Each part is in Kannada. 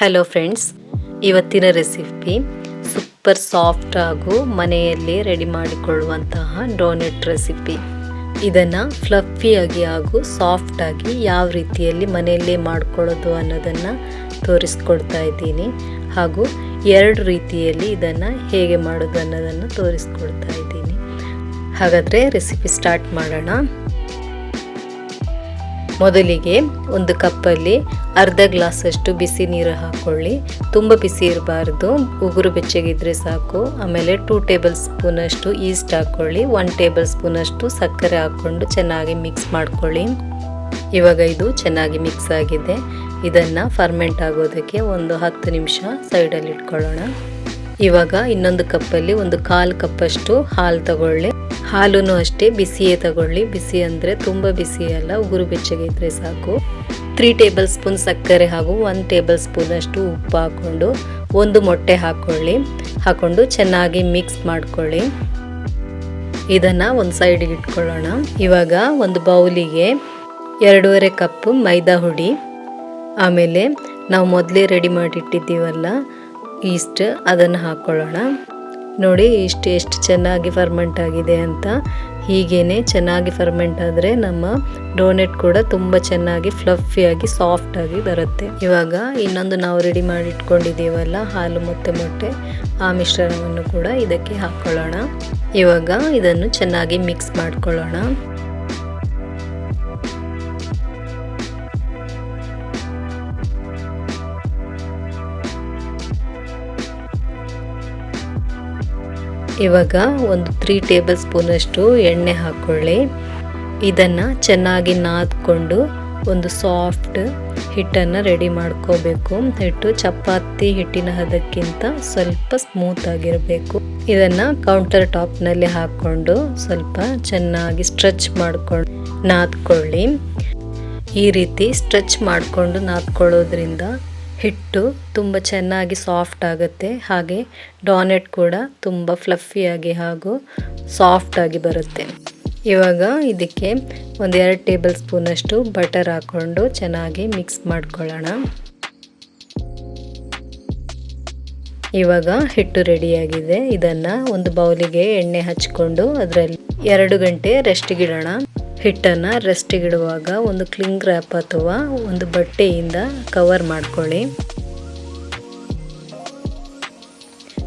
ಹಲೋ ಫ್ರೆಂಡ್ಸ್ ಇವತ್ತಿನ ರೆಸಿಪಿ ಸೂಪರ್ ಸಾಫ್ಟ್ ಹಾಗೂ ಮನೆಯಲ್ಲಿ ರೆಡಿ ಮಾಡಿಕೊಳ್ಳುವಂತಹ ಡೋನೆಟ್ ರೆಸಿಪಿ ಇದನ್ನು ಫ್ಲಫಿಯಾಗಿ ಹಾಗೂ ಸಾಫ್ಟಾಗಿ ಯಾವ ರೀತಿಯಲ್ಲಿ ಮನೆಯಲ್ಲೇ ಮಾಡಿಕೊಳ್ಳೋದು ಅನ್ನೋದನ್ನು ತೋರಿಸ್ಕೊಡ್ತಾ ಇದ್ದೀನಿ. ಹಾಗೂ ಎರಡು ರೀತಿಯಲ್ಲಿ ಇದನ್ನು ಹೇಗೆ ಮಾಡೋದು ಅನ್ನೋದನ್ನು ತೋರಿಸ್ಕೊಡ್ತಾ ಇದ್ದೀನಿ. ಹಾಗಾದರೆ ರೆಸಿಪಿ ಸ್ಟಾರ್ಟ್ ಮಾಡೋಣ. ಮೊದಲಿಗೆ ಒಂದು ಕಪ್ಪಲ್ಲಿ ಅರ್ಧ ಗ್ಲಾಸಷ್ಟು ಬಿಸಿ ನೀರು ಹಾಕ್ಕೊಳ್ಳಿ ತುಂಬ ಬಿಸಿ ಇರಬಾರ್ದು. ಉಗುರು ಬೆಚ್ಚಗಿದ್ರೆ ಸಾಕು. ಆಮೇಲೆ ಟೂ ಟೇಬಲ್ ಸ್ಪೂನಷ್ಟು ಈಸ್ಟ್ ಹಾಕ್ಕೊಳ್ಳಿ ಒನ್ ಟೇಬಲ್ ಸ್ಪೂನಷ್ಟು ಸಕ್ಕರೆ ಹಾಕ್ಕೊಂಡು ಚೆನ್ನಾಗಿ ಮಿಕ್ಸ್ ಮಾಡ್ಕೊಳ್ಳಿ. ಇವಾಗ ಇದು ಚೆನ್ನಾಗಿ ಮಿಕ್ಸ್ ಆಗಿದೆ. ಇದನ್ನು ಫರ್ಮೆಂಟ್ ಆಗೋದಕ್ಕೆ ಒಂದು ಹತ್ತು ನಿಮಿಷ ಸೈಡಲ್ಲಿ ಇಟ್ಕೊಳ್ಳೋಣ. ಇವಾಗ ಇನ್ನೊಂದು ಕಪ್ಪಲ್ಲಿ ಒಂದು ಕಾಲು ಕಪ್ಪಷ್ಟು ಹಾಲು ತಗೊಳ್ಳಿ. ಹಾಲು ಅಷ್ಟೇ, ಬಿಸಿಯೇ ತಗೊಳ್ಳಿ. ಬಿಸಿ ಅಂದರೆ ತುಂಬ ಬಿಸಿ ಅಲ್ಲ, ಉಗುರು ಇದ್ದರೆ ಸಾಕು. ತ್ರೀ ಟೇಬಲ್ ಸ್ಪೂನ್ ಸಕ್ಕರೆ ಹಾಗೂ ಒಂದು ಟೇಬಲ್ ಸ್ಪೂನ್ ಅಷ್ಟು ಉಪ್ಪು ಹಾಕ್ಕೊಂಡು ಒಂದು ಮೊಟ್ಟೆ ಹಾಕ್ಕೊಳ್ಳಿ. ಹಾಕ್ಕೊಂಡು ಚೆನ್ನಾಗಿ ಮಿಕ್ಸ್ ಮಾಡ್ಕೊಳ್ಳಿ. ಇದನ್ನು ಒಂದು ಸೈಡಿಗೆ ಇಟ್ಕೊಳ್ಳೋಣ. ಇವಾಗ ಒಂದು ಬೌಲಿಗೆ ಎರಡೂವರೆ ಕಪ್ ಮೈದಾ ಹುಡಿ. ಆಮೇಲೆ ನಾವು ಮೊದಲೇ ರೆಡಿ ಮಾಡಿಟ್ಟಿದ್ದೀವಲ್ಲ ಈಸ್ಟ್ ಅದನ್ನು ಹಾಕ್ಕೊಳ್ಳೋಣ. ನೋಡಿ ಇಷ್ಟು ಎಷ್ಟು ಚೆನ್ನಾಗಿ ಫರ್ಮೆಂಟ್ ಆಗಿದೆ ಅಂತ. ಹೀಗೇ ಚೆನ್ನಾಗಿ ಫರ್ಮೆಂಟ್ ಆದರೆ ನಮ್ಮ ಡೋನೆಟ್ ಕೂಡ ತುಂಬ ಚೆನ್ನಾಗಿ ಫ್ಲಫಿಯಾಗಿ ಸಾಫ್ಟಾಗಿ ಬರುತ್ತೆ. ಇವಾಗ ಇನ್ನೊಂದು ನಾವು ರೆಡಿ ಮಾಡಿ ಇಟ್ಕೊಂಡಿದ್ದೀವಲ್ಲ, ಹಾಲು ಮತ್ತು ಮೊಟ್ಟೆ, ಆ ಮಿಶ್ರಣವನ್ನು ಕೂಡ ಇದಕ್ಕೆ ಹಾಕ್ಕೊಳ್ಳೋಣ ಇವಾಗ ಇದನ್ನು ಚೆನ್ನಾಗಿ ಮಿಕ್ಸ್ ಮಾಡ್ಕೊಳ್ಳೋಣ. ಇವಾಗ ಒಂದು ತ್ರೀ ಟೇಬಲ್ ಸ್ಪೂನಷ್ಟು ಎಣ್ಣೆ ಹಾಕ್ಕೊಳ್ಳಿ ಇದನ್ನು ಚೆನ್ನಾಗಿ ನಾದ್ಕೊಂಡು ಒಂದು ಸಾಫ್ಟ್ ಹಿಟ್ಟನ್ನು ರೆಡಿ ಮಾಡ್ಕೋಬೇಕು. ಹಿಟ್ಟು ಚಪಾತಿ ಹಿಟ್ಟಿನ ಹದಕ್ಕಿಂತ ಸ್ವಲ್ಪ ಸ್ಮೂತ್ ಆಗಿರಬೇಕು. ಇದನ್ನು ಕೌಂಟರ್ ಟಾಪ್ನಲ್ಲಿ ಹಾಕ್ಕೊಂಡು ಸ್ವಲ್ಪ ಚೆನ್ನಾಗಿ ಸ್ಟ್ರೆಚ್ ಮಾಡ್ಕೊಂಡು ನಾದ್ಕೊಳ್ಳಿ. ಈ ರೀತಿ ಸ್ಟ್ರೆಚ್ ಮಾಡಿಕೊಂಡು ನಾದ್ಕೊಳ್ಳೋದ್ರಿಂದ ಹಿಟ್ಟು ತುಂಬ ಚೆನ್ನಾಗಿ ಸಾಫ್ಟ್ ಆಗುತ್ತೆ. ಹಾಗೆ ಡಾನೆಟ್ ಕೂಡ ತುಂಬ ಫ್ಲಫಿಯಾಗಿ ಹಾಗೂ ಸಾಫ್ಟಾಗಿ ಬರುತ್ತೆ. ಇವಾಗ ಇದಕ್ಕೆ ಒಂದು ಎರಡು ಟೇಬಲ್ ಸ್ಪೂನಷ್ಟು ಬಟರ್ ಹಾಕ್ಕೊಂಡು ಚೆನ್ನಾಗಿ ಮಿಕ್ಸ್ ಮಾಡ್ಕೊಳ್ಳೋಣ. ಇವಾಗ ಹಿಟ್ಟು ರೆಡಿಯಾಗಿದೆ ಇದನ್ನು ಒಂದು ಬೌಲಿಗೆ ಎಣ್ಣೆ ಹಚ್ಕೊಂಡು ಅದರಲ್ಲಿ ಎರಡು ಗಂಟೆ ರೆಸ್ಟಿಗಿಡೋಣ ಹಿಟ್ಟನ್ನು ರೆಸ್ಟಿಗಿಡುವಾಗ ಒಂದು ಕ್ಲಿಂಗ್ ರ್ಯಾಪ್ ಅಥವಾ ಒಂದು ಬಟ್ಟೆಯಿಂದ ಕವರ್ ಮಾಡ್ಕೊಳ್ಳಿ.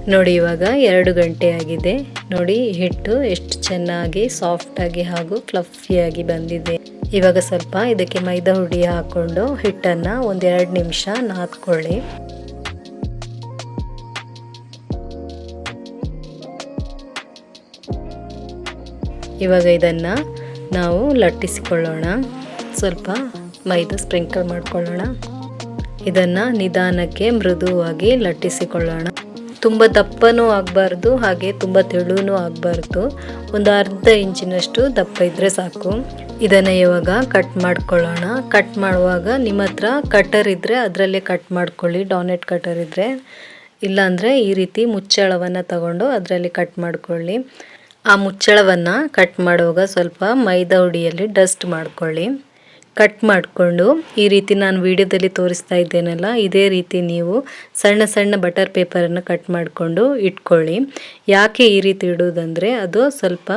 ನೋಡಿ ಇವಾಗ ಎರಡು ಗಂಟೆ ಆಗಿದೆ. ನೋಡಿ ಹಿಟ್ಟು ಎಷ್ಟು ಚೆನ್ನಾಗಿ ಸಾಫ್ಟಾಗಿ ಹಾಗೂ ಫ್ಲಫಿಯಾಗಿ ಬಂದಿದೆ. ಇವಾಗ ಸ್ವಲ್ಪ ಇದಕ್ಕೆ ಮೈದಾ ಹುಡಿ ಹಾಕ್ಕೊಂಡು ಹಿಟ್ಟನ್ನು ಒಂದೆರಡು ನಿಮಿಷ ನಾದ್ಕೊಳ್ಳಿ. ಇವಾಗ ಇದನ್ನು ನಾವು ಲಟ್ಟಿಸಿಕೊಳ್ಳೋಣ. ಸ್ವಲ್ಪ ಮೈದಾ ಸ್ಪ್ರಿಂಕಲ್ ಮಾಡಿಕೊಳ್ಳೋಣ. ಇದನ್ನು ನಿಧಾನಕ್ಕೆ ಮೃದುವಾಗಿ ಲಟ್ಟಿಸಿಕೊಳ್ಳೋಣ. ತುಂಬ ದಪ್ಪನೂ ಆಗಬಾರ್ದು, ಹಾಗೆ ತುಂಬ ತೆಳುನೂ ಆಗಬಾರ್ದು. ಒಂದು ಅರ್ಧ ಇಂಚಿನಷ್ಟು ದಪ್ಪ ಇದ್ದರೆ ಸಾಕು. ಇದನ್ನು ಇವಾಗ ಕಟ್ ಮಾಡ್ಕೊಳ್ಳೋಣ. ಕಟ್ ಮಾಡುವಾಗ ನಿಮ್ಮ ಹತ್ರ ಕಟರ್ ಇದ್ದರೆ ಅದರಲ್ಲೇ ಕಟ್ ಮಾಡ್ಕೊಳ್ಳಿ. ಡಾನೆಟ್ ಕಟರ್ ಇದ್ದರೆ ಇಲ್ಲಾಂದರೆ ಈ ರೀತಿ ಮುಚ್ಚಳವನ್ನು ತಗೊಂಡು ಅದರಲ್ಲಿ ಕಟ್ ಮಾಡ್ಕೊಳ್ಳಿ. ಆ ಮುಚ್ಚಳವನ್ನು ಕಟ್ ಮಾಡುವಾಗ ಸ್ವಲ್ಪ ಮೈದಾ ಹುಡಿಯಲ್ಲಿ ಡಸ್ಟ್ ಮಾಡ್ಕೊಳ್ಳಿ. ಕಟ್ ಮಾಡಿಕೊಂಡು ಈ ರೀತಿ ನಾನು ವಿಡಿಯೋದಲ್ಲಿ ತೋರಿಸ್ತಾ ಇದ್ದೇನಲ್ಲ, ಇದೇ ರೀತಿ ನೀವು ಸಣ್ಣ ಸಣ್ಣ ಬಟರ್ ಪೇಪರನ್ನು ಕಟ್ ಮಾಡಿಕೊಂಡು ಇಟ್ಕೊಳ್ಳಿ. ಯಾಕೆ ಈ ರೀತಿ ಇಡುವುದಂದರೆ ಅದು ಸ್ವಲ್ಪ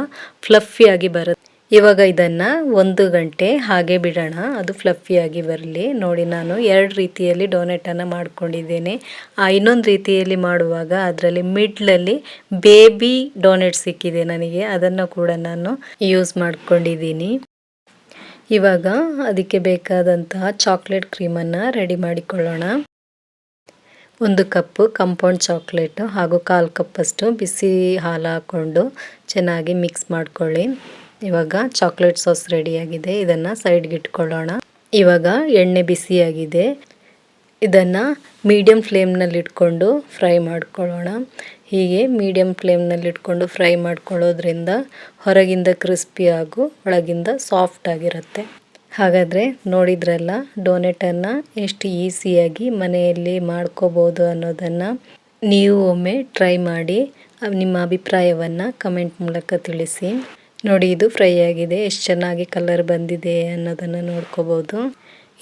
ಫ್ಲಫಿಯಾಗಿ ಬರುತ್ತೆ. ಇವಾಗ ಇದನ್ನು ಒಂದು ಗಂಟೆ ಹಾಗೆ ಬಿಡೋಣ. ಅದು ಫ್ಲಫಿಯಾಗಿ ಬರಲಿ. ನೋಡಿ, ನಾನು ಎರಡು ರೀತಿಯಲ್ಲಿ ಡೊನೆಟನ್ನು ಮಾಡ್ಕೊಂಡಿದ್ದೇನೆ. ಆ ಇನ್ನೊಂದು ರೀತಿಯಲ್ಲಿ ಮಾಡುವಾಗ ಅದರಲ್ಲಿ ಮಿಡ್ಲಲ್ಲಿ ಬೇಬಿ ಡೊನೆಟ್ ಸಿಕ್ಕಿದೆ ನನಗೆ. ಅದನ್ನು ಕೂಡ ನಾನು ಯೂಸ್ ಮಾಡ್ಕೊಂಡಿದ್ದೀನಿ. ಇವಾಗ ಅದಕ್ಕೆ ಬೇಕಾದಂತಹ ಚಾಕ್ಲೇಟ್ ಕ್ರೀಮನ್ನು ರೆಡಿ ಮಾಡಿಕೊಳ್ಳೋಣ. ಒಂದು ಕಪ್ಪು ಕಂಪೌಂಡ್ ಚಾಕ್ಲೇಟು ಹಾಗೂ ಕಾಲು ಕಪ್ಪಷ್ಟು ಬಿಸಿ ಹಾಲು ಹಾಕ್ಕೊಂಡು ಚೆನ್ನಾಗಿ ಮಿಕ್ಸ್ ಮಾಡ್ಕೊಳ್ಳಿ. ಇವಾಗ ಚಾಕ್ಲೇಟ್ ಸಾಸ್ ರೆಡಿಯಾಗಿದೆ ಇದನ್ನು ಸೈಡ್ಗೆ ಇಟ್ಕೊಳ್ಳೋಣ. ಇವಾಗ ಎಣ್ಣೆ ಬಿಸಿಯಾಗಿದೆ. ಇದನ್ನು ಮೀಡಿಯಮ್ ಫ್ಲೇಮ್ನಲ್ಲಿ ಇಟ್ಕೊಂಡು ಫ್ರೈ ಮಾಡ್ಕೊಳ್ಳೋಣ. ಹೀಗೆ ಮೀಡಿಯಮ್ ಫ್ಲೇಮ್ನಲ್ಲಿ ಇಟ್ಕೊಂಡು ಫ್ರೈ ಮಾಡ್ಕೊಳ್ಳೋದ್ರಿಂದ ಹೊರಗಿಂದ ಕ್ರಿಸ್ಪಿ ಹಾಗೂ ಒಳಗಿಂದ ಸಾಫ್ಟ್ ಆಗಿರುತ್ತೆ. ಹಾಗಾದರೆ ನೋಡಿದ್ರಲ್ಲ ಡೋನೆಟನ್ನು ಎಷ್ಟು ಈಸಿಯಾಗಿ ಮನೆಯಲ್ಲಿ ಮಾಡ್ಕೋಬೋದು ಅನ್ನೋದನ್ನು ನೀವು ಒಮ್ಮೆ ಟ್ರೈ ಮಾಡಿ, ನಿಮ್ಮ ಅಭಿಪ್ರಾಯವನ್ನು ಕಮೆಂಟ್ ಮೂಲಕ ತಿಳಿಸಿ. ನೋಡಿ, ಇದು ಫ್ರೈ ಆಗಿದೆ. ಎಷ್ಟು ಚೆನ್ನಾಗಿ ಕಲರ್ ಬಂದಿದೆ ಅನ್ನೋದನ್ನು ನೋಡ್ಕೋಬೋದು.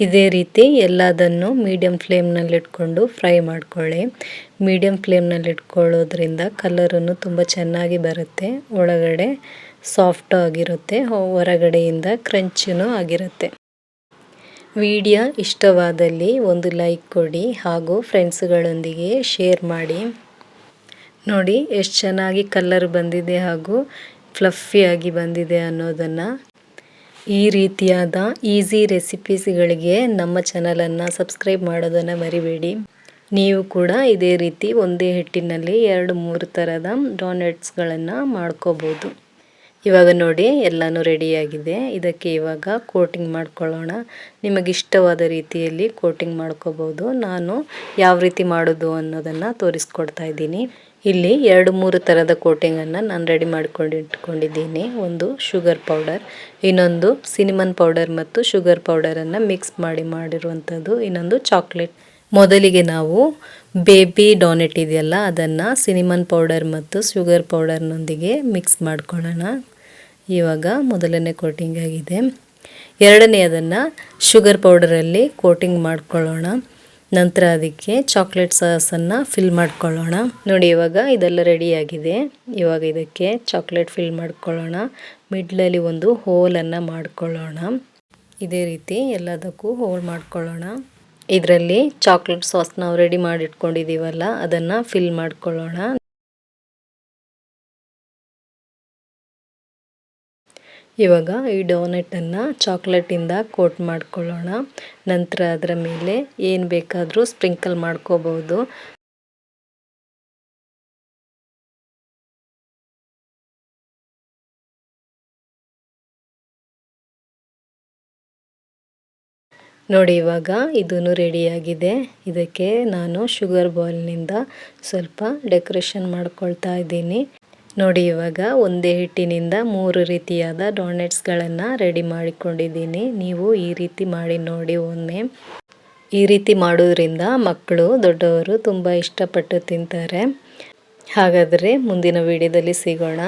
ಇದೇ ರೀತಿ ಎಲ್ಲದನ್ನು ಮೀಡಿಯಂ ಫ್ಲೇಮ್ನಲ್ಲಿಟ್ಕೊಂಡು ಫ್ರೈ ಮಾಡ್ಕೊಳ್ಳಿ. ಮೀಡಿಯಂ ಫ್ಲೇಮ್ನಲ್ಲಿ ಇಟ್ಕೊಳ್ಳೋದ್ರಿಂದ ಕಲರನ್ನು ತುಂಬ ಚೆನ್ನಾಗಿ ಬರುತ್ತೆ. ಒಳಗಡೆ ಸಾಫ್ಟು ಆಗಿರುತ್ತೆ. ಹೊರಗಡೆಯಿಂದ ಕ್ರಂಚಿನೂ ಆಗಿರುತ್ತೆ. ವಿಡಿಯೋ ಇಷ್ಟವಾದಲ್ಲಿ ಒಂದು ಲೈಕ್ ಕೊಡಿ ಹಾಗೂ ಫ್ರೆಂಡ್ಸ್ಗಳೊಂದಿಗೆ ಶೇರ್ ಮಾಡಿ. ನೋಡಿ, ಎಷ್ಟು ಚೆನ್ನಾಗಿ ಕಲರ್ ಬಂದಿದೆ ಹಾಗೂ ಫ್ಲಫಿಯಾಗಿ ಬಂದಿದೆ ಅನ್ನೋದನ್ನು ಈ ರೀತಿಯಾದ ಈಸಿ ರೆಸಿಪೀಸ್ಗಳಿಗೆ ನಮ್ಮ ಚಾನಲನ್ನು ಸಬ್ಸ್ಕ್ರೈಬ್ ಮಾಡೋದನ್ನು ಮರಿಬೇಡಿ. ನೀವು ಕೂಡ ಇದೇ ರೀತಿ ಒಂದೇ ಹಿಟ್ಟಿನಲ್ಲಿ ಎರಡು ಮೂರು ಥರದ ಡೋನೆಟ್ಸ್ಗಳನ್ನು ಮಾಡ್ಕೋಬೋದು. ಇವಾಗ ನೋಡಿ ಎಲ್ಲನೂ ರೆಡಿಯಾಗಿದೆ ಇದಕ್ಕೆ ಇವಾಗ ಕೋಟಿಂಗ್ ಮಾಡ್ಕೊಳ್ಳೋಣ. ನಿಮಗಿಷ್ಟವಾದ ರೀತಿಯಲ್ಲಿ ಕೋಟಿಂಗ್ ಮಾಡ್ಕೋಬೋದು. ನಾನು ಯಾವ ರೀತಿ ಮಾಡೋದು ಅನ್ನೋದನ್ನು ತೋರಿಸ್ಕೊಡ್ತಾ ಇದ್ದೀನಿ. ಇಲ್ಲಿ ಎರಡು ಮೂರು ಥರದ ಕೋಟಿಂಗನ್ನು ನಾನು ರೆಡಿ ಮಾಡ್ಕೊಂಡು ಇಟ್ಕೊಂಡಿದ್ದೀನಿ. ಒಂದು ಶುಗರ್ ಪೌಡರ್ ಇನ್ನೊಂದು ಸಿನಿಮನ್ ಪೌಡರ್ ಮತ್ತು ಶುಗರ್ ಪೌಡರನ್ನು ಮಿಕ್ಸ್ ಮಾಡಿ ಮಾಡಿರುವಂಥದ್ದು. ಇನ್ನೊಂದು ಚಾಕ್ಲೇಟ್ ಮೊದಲಿಗೆ ನಾವು ಬೇಬಿ ಡಾನೆಟ್ ಇದೆಯಲ್ಲ, ಅದನ್ನು ಸಿನಿಮನ್ ಪೌಡರ್ ಮತ್ತು ಶುಗರ್ ಪೌಡರ್ನೊಂದಿಗೆ ಮಿಕ್ಸ್ ಮಾಡ್ಕೊಳ್ಳೋಣ. ಇವಾಗ ಮೊದಲನೇ ಕೋಟಿಂಗ್ ಆಗಿದೆ. ಎರಡನೆಯದನ್ನು ಶುಗರ್ ಪೌಡರಲ್ಲಿ ಕೋಟಿಂಗ್ ಮಾಡ್ಕೊಳ್ಳೋಣ. ನಂತರ ಅದಕ್ಕೆ ಚಾಕ್ಲೇಟ್ ಸಾಸನ್ನು ಫಿಲ್ ಮಾಡ್ಕೊಳ್ಳೋಣ. ನೋಡಿ, ಇವಾಗ ಇದೆಲ್ಲ ರೆಡಿಯಾಗಿದೆ ಇವಾಗ ಇದಕ್ಕೆ ಚಾಕ್ಲೇಟ್ ಫಿಲ್ ಮಾಡ್ಕೊಳ್ಳೋಣ. ಮಿಡ್ಲಲ್ಲಿ ಒಂದು ಹೋಲನ್ನು ಮಾಡ್ಕೊಳ್ಳೋಣ. ಇದೇ ರೀತಿ ಎಲ್ಲದಕ್ಕೂ ಹೋಲ್ ಮಾಡ್ಕೊಳ್ಳೋಣ. ಇದರಲ್ಲಿ ಚಾಕ್ಲೇಟ್ ಸಾಸ್ ನಾವು ರೆಡಿ ಮಾಡಿ ಇಟ್ಕೊಂಡಿದ್ದೀವಲ್ಲ ಅದನ್ನು ಫಿಲ್ ಮಾಡ್ಕೊಳ್ಳೋಣ. ಇವಾಗ ಈ ಡೋನೆಟನ್ನು ಚಾಕ್ಲೇಟಿಂದ ಕೋಟ್ ಮಾಡ್ಕೊಳ್ಳೋಣ. ನಂತರ ಅದರ ಮೇಲೆ ಏನು ಬೇಕಾದರೂ ಸ್ಪ್ರಿಂಕಲ್ ಮಾಡ್ಕೋಬೋದು. ನೋಡಿ, ಇವಾಗ ಇದೂ ರೆಡಿಯಾಗಿದೆ ಇದಕ್ಕೆ ನಾನು ಶುಗರ್ ಬಾಲ್ನಿಂದ ಸ್ವಲ್ಪ ಡೆಕೋರೇಷನ್ ಮಾಡ್ಕೊಳ್ತಾ ಇದ್ದೀನಿ. ನೋಡಿ, ಇವಾಗ ಒಂದೇ ಹಿಟ್ಟಿನಿಂದ ಮೂರು ರೀತಿಯಾದ ಡೋನೆಟ್ಸ್ಗಳನ್ನು ರೆಡಿ ಮಾಡಿಕೊಂಡಿದ್ದೀನಿ. ನೀವು ಈ ರೀತಿ ಮಾಡಿ ನೋಡಿ ಒಮ್ಮೆ. ಈ ರೀತಿ ಮಾಡೋದ್ರಿಂದ ಮಕ್ಕಳು, ದೊಡ್ಡವರು ತುಂಬ ಇಷ್ಟಪಟ್ಟು ತಿಂತಾರೆ. ಹಾಗಾದರೆ ಮುಂದಿನ ವಿಡಿಯೋದಲ್ಲಿ ಸಿಗೋಣ.